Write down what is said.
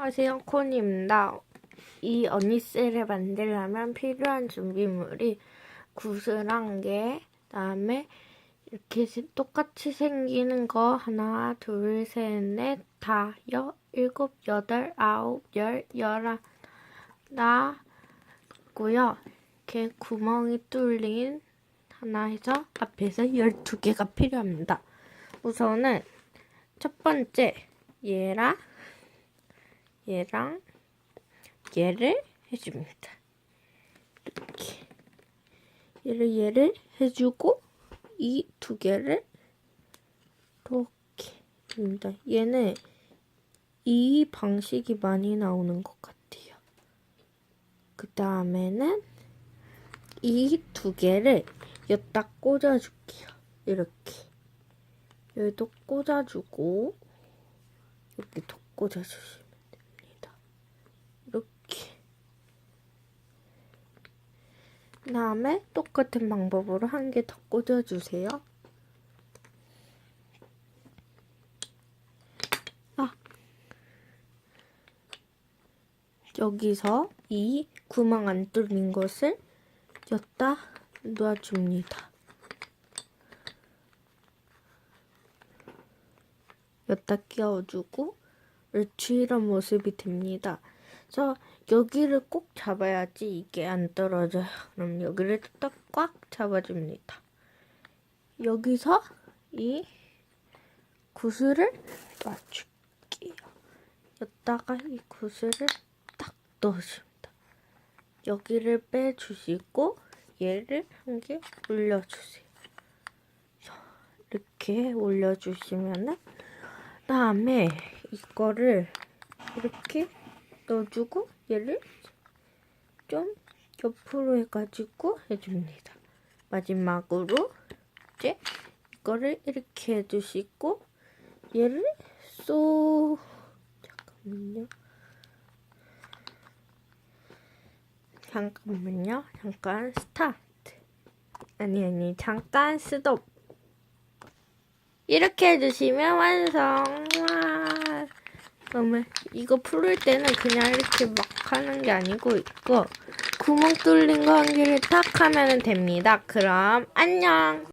안녕하세요 콘입니다. 이 언니셀을 만들려면 필요한 준비물이 구슬한 개, 그다음에 이렇게 세- 똑같이 생기는 거 하나, 둘, 셋, 넷, 다, 여, 일곱, 여덟, 아홉, 열, 열하나 있고요. 이렇게 구멍이 뚫린 하나 해서 앞에서 열두 개가 필요합니다. 우선은 첫 번째 얘랑 얘랑 얘를 해줍니다. 이렇게 얘를 얘를 해주고 이 두 개를 이렇게 합니다. 얘는 이 방식이 많이 나오는 것 같아요. 그 다음에는 이 두 개를 여기다 꽂아줄게요. 이렇게 여기도 꽂아주고 여기도 꽂아주시면 됩니다. 이렇게 그 다음에 똑같은 방법으로 한 개 더 꽂아주세요. 아. 여기서 이 구멍 안 뚫린 것을 여기다 놔줍니다. 여기다 끼워주고 그렇지 이런 모습이 됩니다. 그래서 여기를 꼭 잡아야지 이게 안 떨어져요. 그럼 여기를 딱 꽉 잡아줍니다. 여기서 이 구슬을 놔줄게요. 여기다가 이 구슬을 딱 넣어줍니다. 여기를 빼주시고 얘를 한 개 올려주세요. 이렇게 올려주시면은 다음에 이거를 이렇게 넣어주고 얘를 좀 옆으로 해가지고 해줍니다. 마지막으로 이제 이거를 이렇게 해주시고 얘를 쏙 잠깐만요. 잠깐만요. 잠깐 스타트. 아니 아니 잠깐 스톱. 이렇게 해주시면 완성. 와. 그러면 이거 풀을 때는 그냥 이렇게 막 하는 게 아니고 이거 구멍 뚫린 거 한 개를 탁 하면 됩니다. 그럼 안녕.